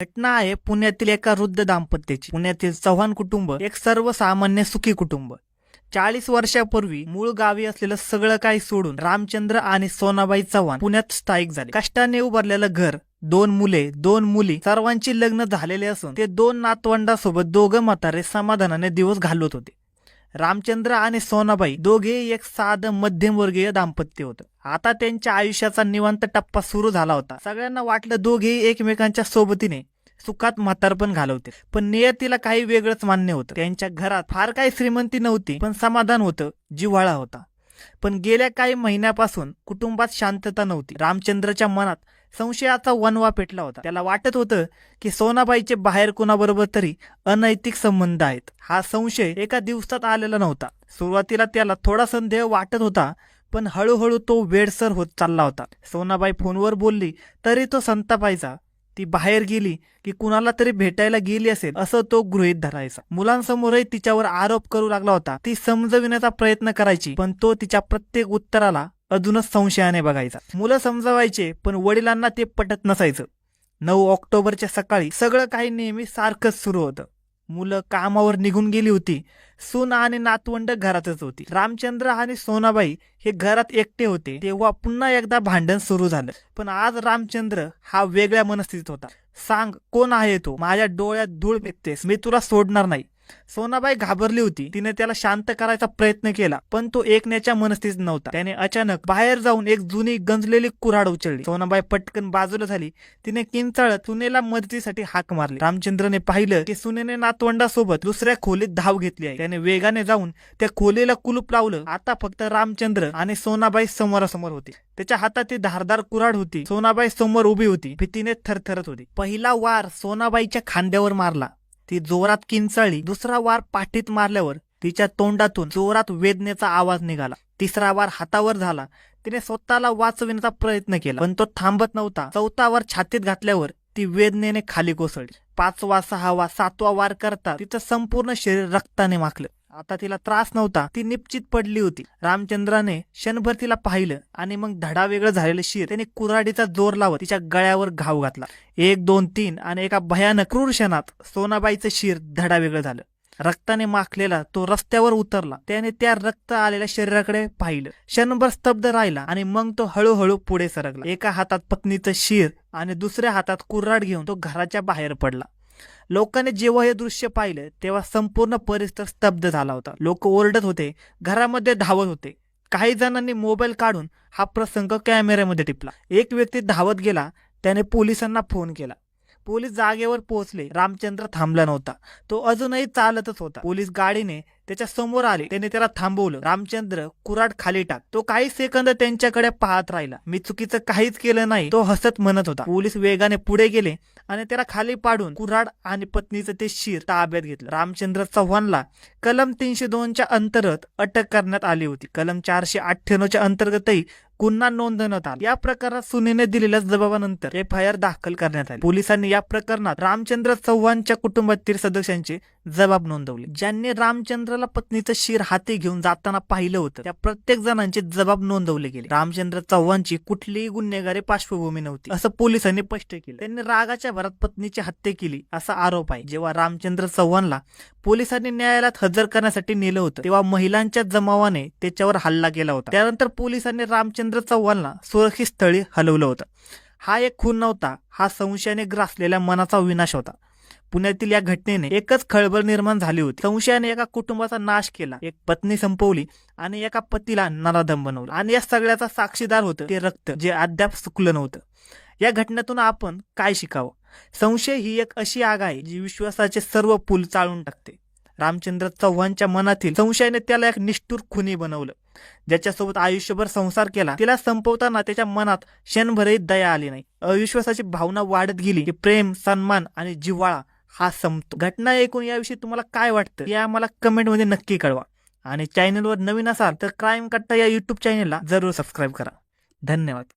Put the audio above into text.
घटना आहे पुण्यातील एका वृद्ध दाम्पत्याची. पुण्यातील चव्हाण कुटुंब एक सर्वसामान्य सुखी कुटुंब. चाळीस वर्षापूर्वी मूळ गावी असलेलं सगळं काही सोडून रामचंद्र आणि सोनाबाई चव्हाण पुण्यात स्थायिक झाले. कष्टाने उभारलेलं घर दोन मुले दोन मुली सर्वांची लग्न झालेले असून ते दोन नातवंडासोबत दोघं म्हातारे समाधानाने दिवस घालवत होते. रामचंद्र आणि सोनाबाई दोघे एक साधं मध्यमवर्गीय दाम्पत्य होतं. आता त्यांच्या आयुष्याचा निवांत टप्पा सुरू झाला होता. सगळ्यांना वाटलं दोघेही एकमेकांच्या सोबतीने सुखात म्हातारपण घालवते. पण नियतीला काही वेगळंच मान्य होतं. त्यांच्या घरात फार काही श्रीमंती नव्हती पण समाधान होतं जिव्हाळा होता. पण गेल्या काही महिन्यापासून कुटुंबात शांतता नव्हती. रामचंद्रच्या मनात संशयाचा वनवा पेटला होता. त्याला वाटत होतं की सोनाबाईचे बाहेर कोणाबरोबर तरी अनैतिक संबंध आहेत. हा संशय एका दिवसात आलेला नव्हता. सुरुवातीला त्याला थोडा संदेह वाटत होता पण हळूहळू तो वेडसर होत चालला होता. सोनाबाई फोनवर बोलली तरी तो संतापायचा ती बाहेर गेली की कुणाला तरी भेटायला गेली असेल असं तो गृहीत धरायचा. मुलांसमोरही तिच्यावर आरोप करू लागला होता. ती समजविण्याचा प्रयत्न करायची पण तो तिच्या प्रत्येक उत्तराला अजूनच संशयाने बघायचा. मुलं समजवायचे पण वडिलांना ते पटत नसायचं. नऊ ऑक्टोबरच्या सकाळी सगळं काही नेहमी सारखंच सुरू होतं. मुलं कामावर निघून गेली होती. सून आणि नातवंड घरातच होती. रामचंद्र आणि सोनाबाई हे घरात एकटे होते. तेव्हा पुन्हा एकदा भांडण सुरू झालं. पण आज रामचंद्र हा वेगळ्या मनस्थितीत होता. सांग कोण आहे तो? माझ्या डोळ्यात धूळ फेकतेस. मी तुला सोडणार नाही. सोनाबाई घाबरली होती. तिने त्याला शांत करायचा प्रयत्न केला पण तो ऐकण्याच्या मनस्थित नव्हता. त्याने अचानक बाहेर जाऊन एक जुनी गंजलेली कुऱ्हाड उचलली. सोनाबाई पटकन बाजूला झाली. तिने किंचाळत सुनेला मदतीसाठी हाक मारली. रामचंद्रने पाहिलं की सुनेने नातवंडासोबत दुसऱ्या खोलीत धाव घेतली आहे. त्याने वेगाने जाऊन त्या खोलीला कुलूप लावलं. आता फक्त रामचंद्र आणि सोनाबाई समोरासमोर होते. त्याच्या हातात ती धारदार कुऱ्हाड होती. सोनाबाई समोर उभी होती. भीतीने थरथरत होती. पहिला वार सोनाबाईच्या खांद्यावर मारला. ती जोरात किंचाळली. दुसरा वार पाठीत मारल्यावर तिच्या तोंडातून जोरात वेदनेचा आवाज निघाला. तिसरा वार हातावर झाला. तिने स्वतःला वाचविण्याचा प्रयत्न केला. पण तो थांबत नव्हता. चौथा वार छातीत घातल्यावर ती वेदनेने खाली कोसळली. पाचवा सहावा सातवा वार करता तिचं संपूर्ण शरीर रक्ताने माखलं. आता तिला त्रास नव्हता. ती निश्चित पडली होती. रामचंद्राने क्षणभर तिला पाहिलं आणि मग धडा वेगळं झालेलं शिर त्याने कुऱ्हाडीचा जोर लावत तिच्या गळ्यावर घाव घातला. एक दोन तीन आणि एका भयानक क्रूर क्षणात सोनाबाईचं शिर धडा वेगळं झालं. रक्ताने माखलेला तो रस्त्यावर उतरला. त्याने त्या रक्त आलेल्या शरीराकडे पाहिलं. क्षणभर स्तब्ध राहिला आणि मग तो हळूहळू पुढे सरकला. एका हातात पत्नीचं शिर आणि दुसऱ्या हातात कुऱ्हाड घेऊन तो घराच्या बाहेर पडला. लोकांनी जेव्हा हे दृश्य पाहिलं तेव्हा संपूर्ण परिसर स्तब्ध झाला होता. लोक ओरडत होते घरामध्ये धावत होते. काही जणांनी मोबाईल काढून हा प्रसंग कॅमेऱ्यामध्ये टिपला. एक व्यक्ती धावत गेला त्याने पोलिसांना फोन केला. पोलीस जागेवर पोहोचले. रामचंद्र थांबला नव्हता. तो अजूनही चालतच होता. पोलीस गाडीने त्याच्यासमोर आले. त्याने त्याला थांबवलं. रामचंद्र कुराड खाली टाक. तो काही सेकंद त्यांच्याकडे पाहत राहिला. मी चुकीचं काहीच केलं नाही. तो हसत म्हणत होता. पोलीस वेगाने पुढे गेले आणि त्याला खाली पाडून कुऱ्हाड आणि पत्नीचं ते शिर ताब्यात घेतलं. रामचंद्र चव्हाणला कलम तीनशे दोनच्या अंतर्गत अटक करण्यात आली होती. कलम चारशे अठ्ठ्याण्णवच्या अंतर्गतही गुन्हा नोंदवण्यात आला. या प्रकारात सुनेने दिलेल्या जबाबानंतर एफ आय आर दाखल करण्यात आली. पोलिसांनी या प्रकरणात रामचंद्र चव्हाणच्या कुटुंबातील सदस्यांचे जबाब नोंदवले. ज्यांनी रामचंद्रला पत्नीचं शिर हाती घेऊन जाताना पाहिलं होतं त्या प्रत्येक जणांचे जबाब नोंदवले गेले. रामचंद्र चव्हाणची कुठलीही गुन्हेगारी पार्श्वभूमी नव्हती असं पोलिसांनी स्पष्ट केलं. त्यांनी रागाच्या भरात पत्नीची हत्या केली असा आरोप आहे. जेव्हा रामचंद्र चव्हाणला पोलिसांनी न्यायालयात हजर करण्यासाठी नेलं होतं तेव्हा महिलांच्या जमावाने त्याच्यावर हल्ला केला होता. त्यानंतर पोलिसांनी रामचंद्र चव्हाणला सुरक्षित स्थळी हलवलं होतं. हा एक खून नव्हता हा संशयाने ग्रासलेल्या मनाचा विनाश होता. पुण्यातील या घटनेने एकच खळबळ निर्माण झाली होती. संशयाने एका कुटुंबाचा नाश केला एक पत्नी संपवली आणि एका पतीला नराधम बनवलं. आणि या सगळ्याचा साक्षीदार होतं ते रक्त जे अद्याप सुकलं नव्हतं. या घटनेतून आपण काय शिकावं? संशय ही एक अशी आग आहे जी विश्वासाचे सर्व पूल चाळून टाकते. रामचंद्र चव्हाणच्या मनातील संशयाने त्याला एक निष्ठुर खुनी बनवलं. ज्याच्यासोबत आयुष्यभर संसार केला तिला संपवताना त्याच्या मनात क्षणभरही दया आली नाही. अविश्वासाची भावना वाढत गेली की प्रेम सन्मान आणि जिव्हाळा हा संपतो. घटना ऐकून याविषयी तुम्हाला काय वाटतं या आम्हाला कमेंटमध्ये नक्की कळवा. आणि चॅनलवर नवीन असाल तर क्राईम कट्टा या युट्यूब चॅनलला जरूर सबस्क्राईब करा. धन्यवाद.